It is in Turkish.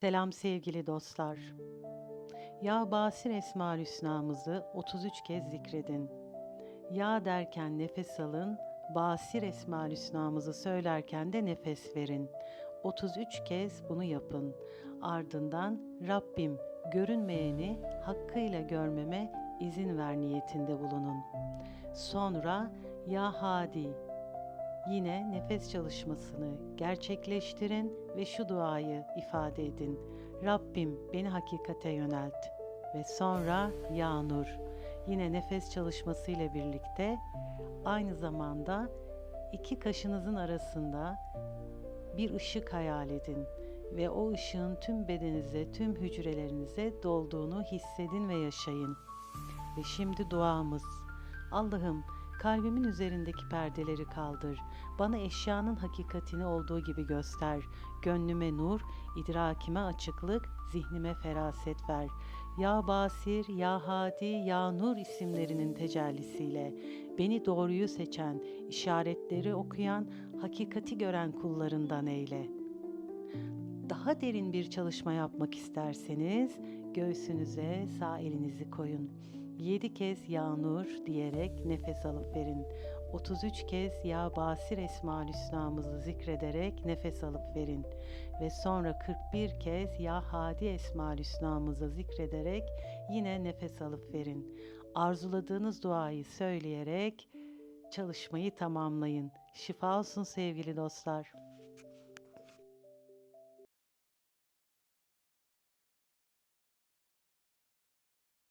Selam sevgili dostlar. Ya Basir Esma Hüsna'mızı 33 kez zikredin. Ya derken nefes alın, Basir Esma Hüsna'mızı söylerken de nefes verin. 33 kez bunu yapın. Ardından Rabbim görünmeyeni hakkıyla görmeme izin ver niyetinde bulunun. Sonra Ya Hadi Yine nefes çalışmasını gerçekleştirin ve şu duayı ifade edin. Rabbim beni hakikate yönelt. Ve sonra Ya Nur. Yine nefes çalışması ile birlikte aynı zamanda iki kaşınızın arasında bir ışık hayal edin ve o ışığın tüm bedeninize, tüm hücrelerinize dolduğunu hissedin ve yaşayın. Ve şimdi duamız. Allah'ım kalbimin üzerindeki perdeleri kaldır. Bana eşyanın hakikatini olduğu gibi göster. Gönlüme nur, idrakime açıklık, zihnime feraset ver. Ya Basir, Ya Hadi, Ya Nur isimlerinin tecellisiyle beni doğruyu seçen, işaretleri okuyan, hakikati gören kullarından eyle.'' daha derin bir çalışma yapmak isterseniz göğsünüze sağ elinizi koyun. 7 kez Ya Nur diyerek nefes alıp verin. 33 kez Ya Basir Esma Hüsna'mızı zikrederek nefes alıp verin. Ve sonra 41 kez Ya Hadi Esma Hüsna'mızı zikrederek yine nefes alıp verin. Arzuladığınız duayı söyleyerek çalışmayı tamamlayın. Şifa olsun sevgili dostlar.